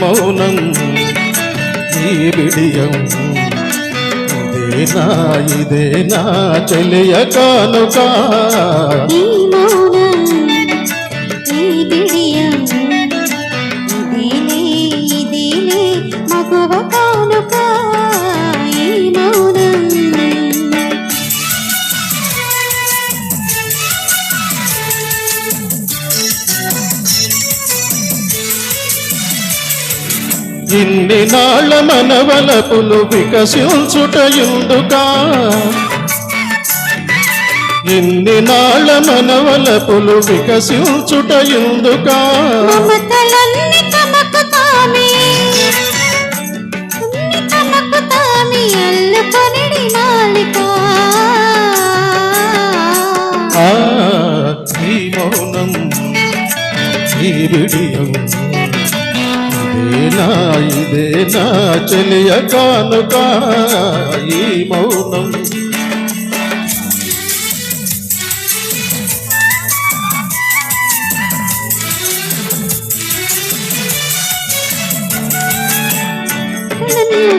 మౌనం ఈ విడియం. ఇదేనా ఇదేనా చెలియ కానుక. ఈ మౌనం ఇన్ని నాళ్ళ మనవలపులు వికసించుటయుందుక ఇన్ని నాళ్ళ మనవలపులు ఆ ఈ మౌనం ఈ విడియం. ఇదేనా ఇదేనా చెలియ కానుక ఈ మౌనం.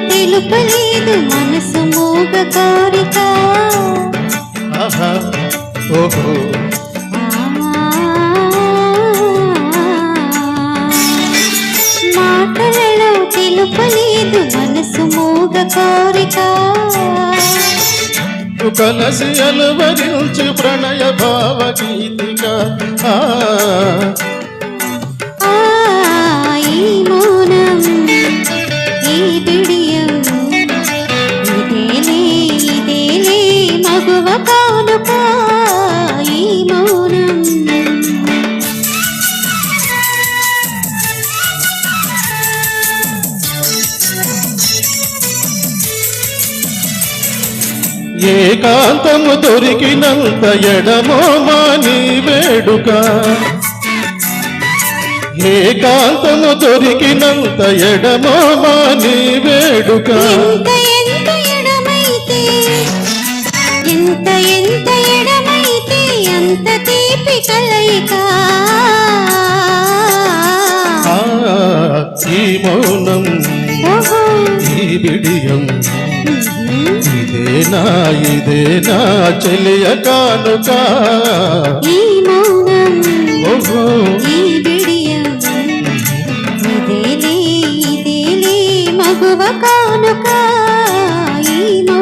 తెలుపలేదు మనసు మూగ కోరిక. ఆహా ఓహో. కోరిక కలసి అలవరించి ప్రణయ భావ గీతిక ఏకాంతము దొరికినంత ఎడమో మాని వేడుక. ఏకాంతము దొరికినంత ఎడమో మాని వేడుక. ఎంత ఎంత ఎడమైతే ఎంత ఎంత ఎడమైతే అంత తీపి కలయిక. ఆ, ఈ మౌనం ఈ బిడియం ఇదేనా ఇదేనా చెలియ కానుక. ఈ మౌనం ఓహో. ఈ బిడియం ఇదేలే ఇదేలే మగువ కానుక. ఈ మౌనం